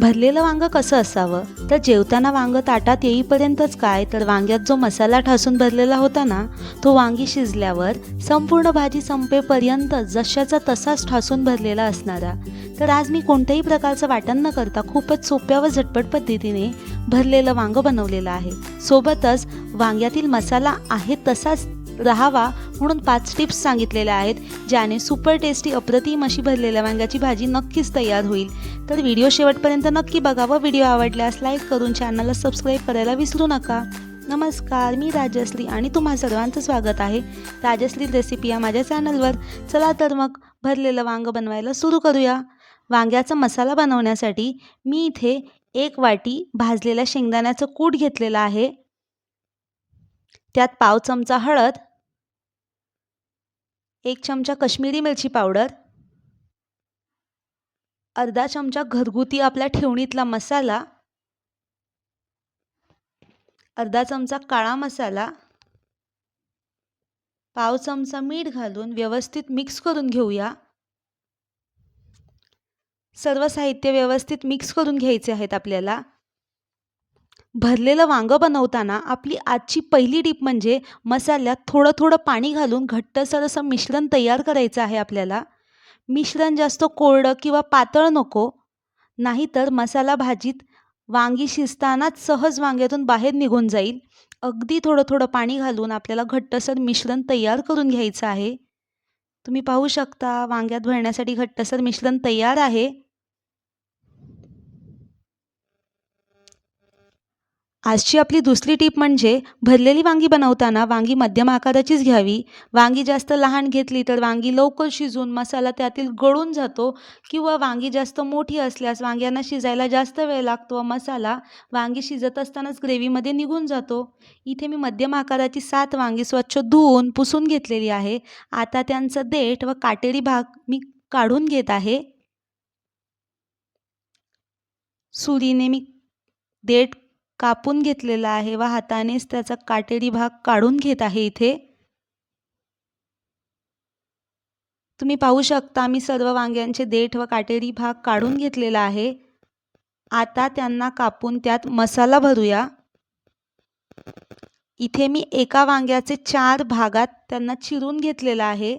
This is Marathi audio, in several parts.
भरलेलं वांगं कसं असावं? तर जेवताना वांगं ताटात येईपर्यंतच काय? तर वांग्यात जो मसाला ठासून भरलेला होता ना तो वांगी शिजल्यावर संपूर्ण भाजी संपेपर्यंत जशाचा तसाच ठासून भरलेला असणारा. तर आज मी कोणत्याही प्रकारचं वाटण न करता खूपच सोप्या व झटपट पद्धतीने भरलेलं वांगं बनवलेलं आहे. सोबतच वांग्यातील मसाला आहे तसाच राहावा म्हणून पाच टिप्स सांगितलेल्या आहेत ज्याने सुपर टेस्टी अप्रतिम अशी भरलेल्या वांग्याची भाजी नक्कीच तयार होईल. तर व्हिडिओ शेवटपर्यंत नक्की बघा व व्हिडिओ आवडल्यास लाईक करून चॅनलला सबस्क्राईब करायला विसरू नका. नमस्कार मी राजश्री आणि तुम्हा सर्वांचं स्वागत आहे. राजश्री रेसिपी या माझ्या चॅनलवर चला तर मग भरलेलं वांगं बनवायला सुरू करूया. वांग्याचा मसाला बनवण्यासाठी मी इथे एक वाटी भाजलेल्या शेंगदाण्याचं कूट घेतलेलं आहे. त्यात पाव चमचा हळद एक चमचा कश्मीरी मिरची पावडर अर्धा चमचा घरगुती आपल्या ठेवणीतला मसाला अर्धा चमचा काळा मसाला पाव चमचा मीठ घालून व्यवस्थित मिक्स करून घेऊया. सर्व साहित्य व्यवस्थित मिक्स करून घ्यायचे आहेत आपल्याला. भरलेलं वांगं बनवताना आपली आजची पहिली टीप म्हणजे मसाल्यात थोडं थोडं पाणी घालून घट्टसर असं मिश्रण तयार करायचं आहे आपल्याला. मिश्रण जास्त कोरडं किंवा पातळ नको नाहीतर मसाला भाजीत वांगी शिजतानाच सहज वांग्यातून बाहेर निघून जाईल. अगदी थोडं थोडं पाणी घालून आपल्याला घट्टसर मिश्रण तयार करून घ्यायचं आहे. तुम्ही पाहू शकता वांग्यात भरण्यासाठी घट्टसर मिश्रण तयार आहे. आजची आपली दुसरी टीप म्हणजे भरलेली वांगी बनवताना वांगी मध्यम आकाराचीच घ्यावी. वांगी जास्त लहान घेतली तर वांगी लवकर शिजून मसाला त्यातील गळून जातो किंवा वांगी जास्त मोठी असल्यास वांग्यांना शिजायला जास्त वेळ लागतो व मसाला वांगी शिजत असतानाच ग्रेव्हीमध्ये निघून जातो. इथे मी मध्यम आकाराची सात वांगी स्वच्छ धुवून पुसून घेतलेली आहे. आता त्यांचं देठ व काटेरी भाग मी काढून घेत आहे. सुरीने मी देठ कापून घेतलेला आहे. व हातानेच त्याचा काटेरी भाग काढून घेत आहे इथे. तुम्ही पाहू शकता मी सर्व वांग्यांचे देठ व काटेरी भाग काढून घेतलेला आहे. आता त्यांना कापून त्यात मसाला भरूया. इथे मी एका वांग्याचे चार भागात त्यांना चिरून घेतलेला आहे.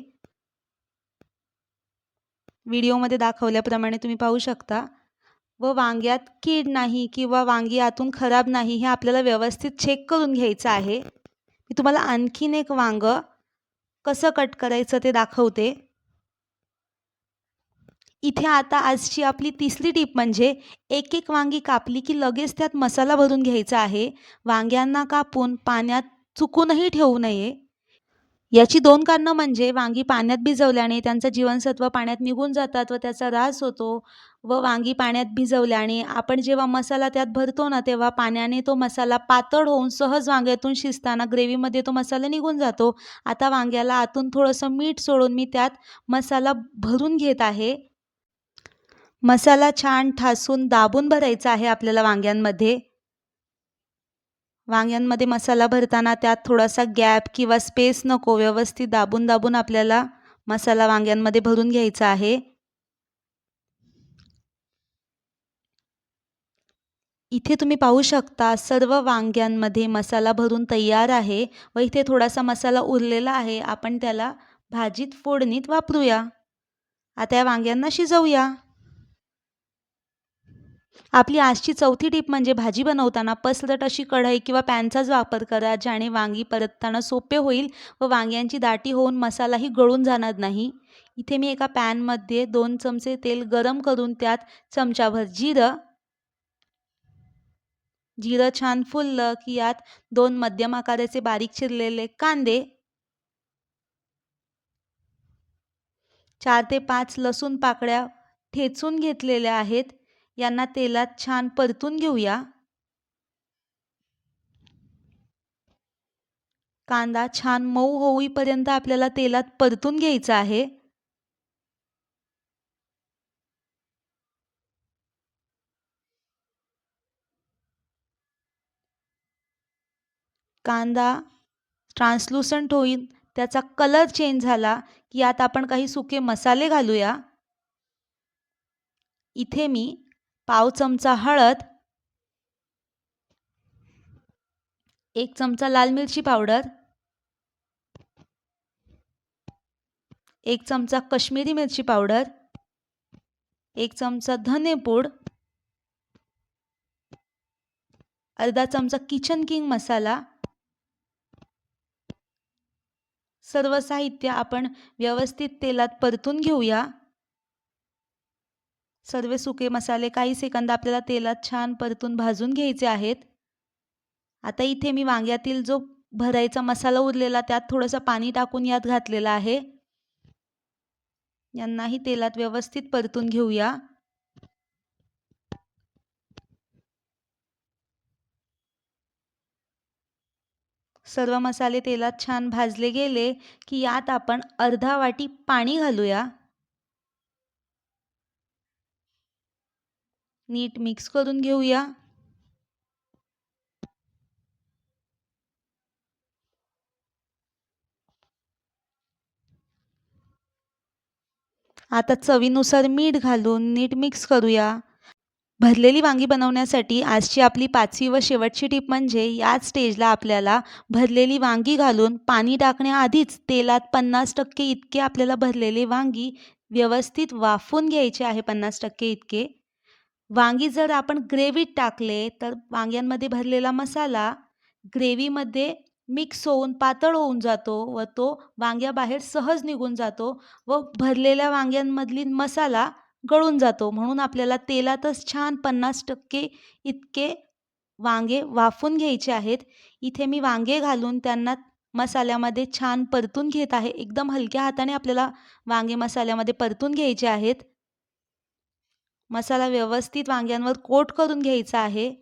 व्हिडिओमध्ये दाखवल्याप्रमाणे तुम्ही पाहू शकता. व वांग्यात कीड नाही किंवा वांगी आतून खराब नाही हे आपल्याला व्यवस्थित चेक करून घ्यायचं आहे. मी तुम्हाला आणखीन एक वांगं कसं कट करायचं ते दाखवते. इथे आता आजची आपली तिसरी टीप म्हणजे एक एक वांगी कापली की लगेच त्यात मसाला भरून घ्यायचा आहे. वांग्यांना कापून पाण्यात चुकूनही ठेवू नये. याची दोन कारणं म्हणजे वांगी पाण्यात भिजवल्याने त्यांचं जीवनसत्व पाण्यात निघून जातात व त्याचा ऱ्हास होतो. व वांगी पाण्यात भिजवल्याने आपण जेव्हा मसाला त्यात भरतो ना तेव्हा पाण्याने तो मसाला पातळ होऊन सहज वांग्यातून शिजताना ग्रेव्हीमध्ये तो मसाला निघून जातो. आता वांग्याला आतून थोडंसं मीठ सोडून मी त्यात मसाला भरून घेत आहे. मसाला छान ठासून दाबून भरायचा आहे आपल्याला वांग्यांमध्ये. वांग्यांमध्ये मसाला भरताना त्यात थोडासा गॅप किंवा स्पेस नको व्यवस्थित दाबून दाबून आपल्याला मसाला वांग्यांमध्ये भरून घ्यायचा आहे. इथे तुम्ही पाहू शकता सर्व वांग्यांमध्ये मसाला भरून तयार आहे व इथे थोडासा मसाला उरलेला आहे. आपण त्याला भाजीत फोडणीत वापरूया. आता या वांग्यांना शिजवूया. आपली आजची चौथी टीप म्हणजे भाजी बनवताना पसलट अशी कढई किंवा पॅनचाच वापर करा ज्याने वांगी परतताना सोपे होईल व वांग्यांची दाटी होऊन मसालाही गळून जाणार नाही. इथे मी एका पॅनमध्ये दोन चमचे तेल गरम करून त्यात चमचाभर जिरं जिरं छान फुललं की यात दोन मध्यम आकाराचे बारीक चिरलेले कांदे चार ते पाच लसूण पाकळ्या ठेचून घेतलेल्या आहेत. यांना तेलात छान परतून घेऊया. कांदा छान मऊ होईपर्यंत आपल्याला तेलात परतून घ्यायचा आहे. कांदा ट्रान्सलुसंट होईल त्याचा कलर चेंज झाला की यात आपण काही सुके मसाले घालूया. इथे मी पाव चमचा हळद एक चमचा लाल मिरची पावडर एक चमचा कश्मीरी मिरची पावडर एक चमचा धनेपूड अर्धा चमचा किचन किंग मसाला. सर्व साहित्य आपण व्यवस्थित तेलात परतून घेऊया. सर्व सुके मसाले काही सेकंद आपल्याला तेलात छान परतून भाजून घ्यायचे आहेत. आता इथे मी वांग्यातील जो भरायचा मसाला उरलेला त्यात थोडंसं पाणी टाकून यात घातलेला आहे. यांनाही तेलात व्यवस्थित परतून घेऊया. सर्व मसाले तेलात छान भाजले गेले की यात आपण अर्धा वाटी पाणी घालूया. नीट मिक्स करून घेऊया. आता चवीनुसार मीठ घालून नीट मिक्स करूया. भरलेली वांगी बनवण्यासाठी आजची आपली पाचवी व शेवटची टीप म्हणजे याच स्टेजला आपल्याला भरलेली वांगी घालून पाणी टाकण्याआधीच तेलात पन्नास टक्के इतके आपल्याला भरलेले वांगी व्यवस्थित वाफून घ्यायचे आहे पन्नास टक्के इतके. वांगी जर आपण ग्रेव्हीत टाकले तर वांग्यांमध्ये भरलेला मसाला ग्रेव्हीमध्ये मिक्स होऊन पातळ होऊन जातो व तो वांग्याबाहेर सहज निघून जातो व भरलेल्या वांग्यांमधली मसाला गळून जातो. म्हणून आपल्याला तेलातच छान पन्नास टक्के इतके वांगे वाफून घ्यायचे आहेत. इथे मी वांगे घालून त्यांना मसाल्यामध्ये छान परतून घेत आहे. एकदम हलक्या हाताने आपल्याला वांगे मसाल्यामध्ये परतून घ्यायचे आहेत. मसाला व्यवस्थित वांग्यांवर कोट करून घ्यायचा आहे.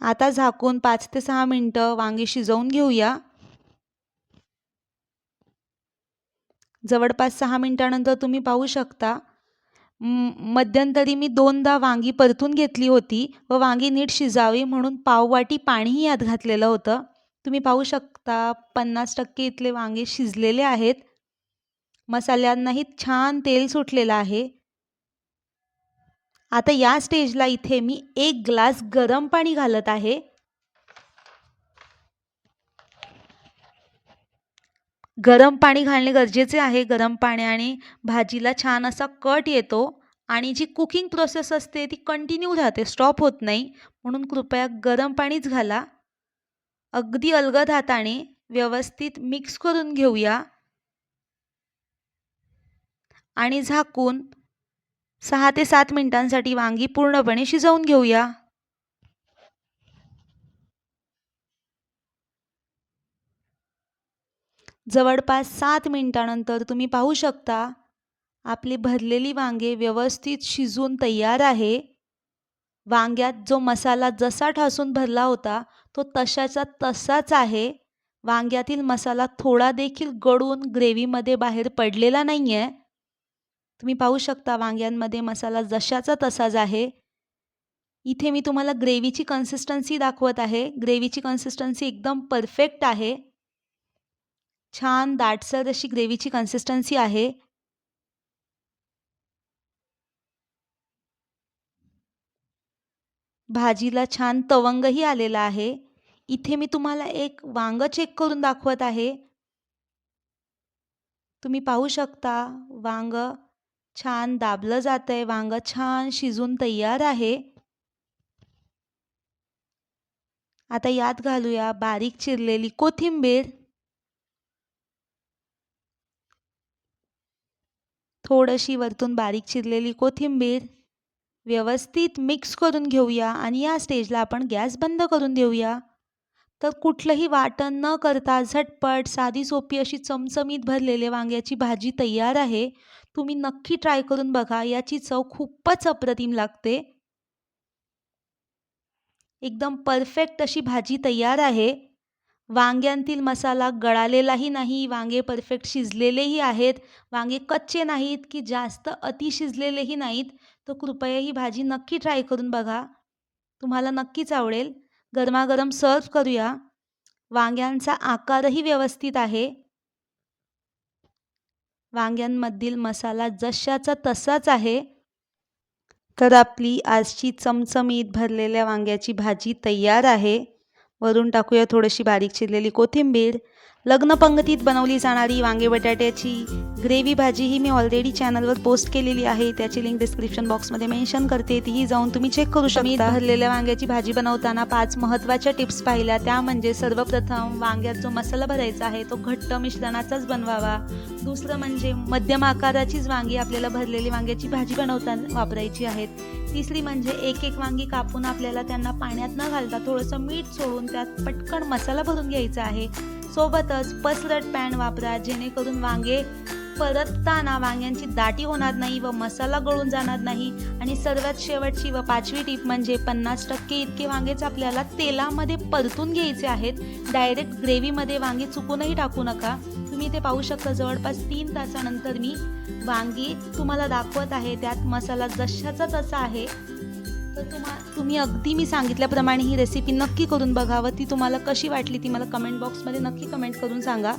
आता झाकून पाच ते सहा मिनटं वांगी शिजवून घेऊया. जवळपास सहा मिनटानंतर तुम्ही पाहू शकता. मध्यंतरी मी दोनदा वांगी परतून घेतली होती व वांगी नीट शिजावी म्हणून पाववाटी पाणीही यात घातलेलं होतं. तुम्ही पाहू शकता पन्नास टक्के इथले वांगे शिजलेले आहेत. मसाल्यांनाही छान तेल सुटलेलं आहे. आता या स्टेजला इथे मी एक ग्लास गरम पाणी घालत आहे. गरम पाणी घालणे गरजेचे आहे. गरम पाण्याने भाजीला छान असा कट येतो आणि जी कुकिंग प्रोसेस असते ती कंटिन्यू राहते. स्टॉप होत नाही. म्हणून कृपया गरम पाणीच घाला. अगदी अलगद हाताने व्यवस्थित मिक्स करून घेऊया. आणि झाकून सहा ते सात मिनिटांसाठी वांगी पूर्णपणे शिजवून घेऊया. जवळपास सात मिनिटानंतर तुम्ही पाहू शकता आपली भरलेली वांगे व्यवस्थित शिजून तयार आहे. वांग्यात जो मसाला जसा ठासून भरला होता तो तशाचा तसाच आहे. वांग्यातील मसाला थोडा देखील गळून ग्रेव्हीमध्ये बाहेर पडलेला नाही आहे तुम्ही पाहू शकता वांग्यांमध्ये मसाला जशाचा तसाच आहे. इथे मी तुम्हाला ग्रेव्हीची कन्सिस्टन्सी दाखवत आहे. ग्रेव्हीची कन्सिस्टन्सी एकदम परफेक्ट आहे. छान दाटसर अशी ग्रेव्हीची कन्सिस्टन्सी आहे. भाजीला छान तवंगही आलेला आहे. इथे मी तुम्हाला एक वांग चेक करून दाखवत आहे. तुम्ही पाहू शकता वांग छान दाबलं जात आहे वांग छान शिजून तयार आहे. आता यात घालूया बारीक चिरलेली कोथिंबीर. थोडीशी वरतून बारीक चिरलेली कोथिंबीर. व्यवस्थित मिक्स करून घेऊया आणि या स्टेजला आपण गॅस बंद करून देऊया. तर कुठलंही वाटण न करता झटपट साधी सोपी अशी चमचमीत भरलेले वांग्याची भाजी तयार आहे. तुम्ही नक्की ट्राय करून बघा याची चव खूपच अप्रतिम लागते. एकदम परफेक्ट अशी भाजी तयार आहे. वांग्यांतील मसाला गळालेलाही नाही वांगे परफेक्ट शिजलेलेही आहेत. वांगे कच्चे नाहीत की जास्त अति शिजलेलेही नाहीत. तर कृपया ही भाजी नक्की ट्राय करून बघा. तुम्हाला नक्कीच आवडेल. गरमागरम सर्व करूया. वांग्यांचा आकारही व्यवस्थित आहे. वांग्यांमधील मसाला जशाचा तसाच आहे. तर आपली आजची चमचमीत भरलेल्या वांग्याची भाजी तयार आहे. वरून टाकूया थोडीशी बारीक चिरलेली कोथिंबीर. लग्नपंगतीत बनवली जाणारी वांगे बटाट्याची ग्रेव्ही भाजी ही मी ऑलरेडी चॅनलवर पोस्ट केलेली आहे. त्याची लिंक डिस्क्रिप्शन बॉक्समध्ये मेन्शन करते. तीही जाऊन तुम्ही चेक करू शकता. मी भरलेल्या वांग्याची भाजी बनवताना पाच महत्त्वाच्या टिप्स पाहिल्या. त्या म्हणजे सर्वप्रथम वांग्यात जो मसाला भरायचा आहे तो घट्ट मिश्रणाचाच बनवावा. दुसरं म्हणजे मध्यम आकाराचीच वांगी आपल्याला भरलेली वांग्याची भाजी बनवताना वापरायची आहेत तिसरी म्हणजे एक एक वांगी कापून आपल्याला त्यांना पाण्यात न घालता थोडंसं मीठ सोडून त्यात पटकन मसाला भरून घ्यायचा आहे. सोबतच पसरट पॅन वापरा जेणेकरून वांगे परतताना वांग्यांची दाटी होणार नाही व मसाला गळून जाणार नाही. आणि सर्वात शेवटची व पाचवी टीप म्हणजे पन्नास टक्के इतके वांगेच आपल्याला तेलामध्ये परतून घ्यायचे आहेत. डायरेक्ट ग्रेव्हीमध्ये वांगे चुकूनही टाकू नका. तुम्ही ते पाहू शकता जवळपास तीन तासानंतर मी वांगी तुम्हाला दाखवत आहे. त्यात मसाला जशाचा तसा आहे. तर तुम्हा तुम्ही अगदी मी सांगितल्याप्रमाणे ही रेसिपी नक्की करून बघावं. ती तुम्हाला कशी वाटली ती मला कमेंट बॉक्समध्ये नक्की कमेंट करून सांगा.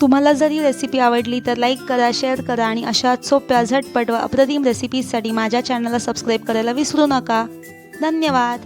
तुम्हाला जर ही रेसिपी आवडली तर लाईक करा शेअर करा आणि अशाच सोप्या झटपट व अप्रतिम रेसिपीजसाठी माझ्या चॅनलला सबस्क्राईब करायला विसरू नका. धन्यवाद.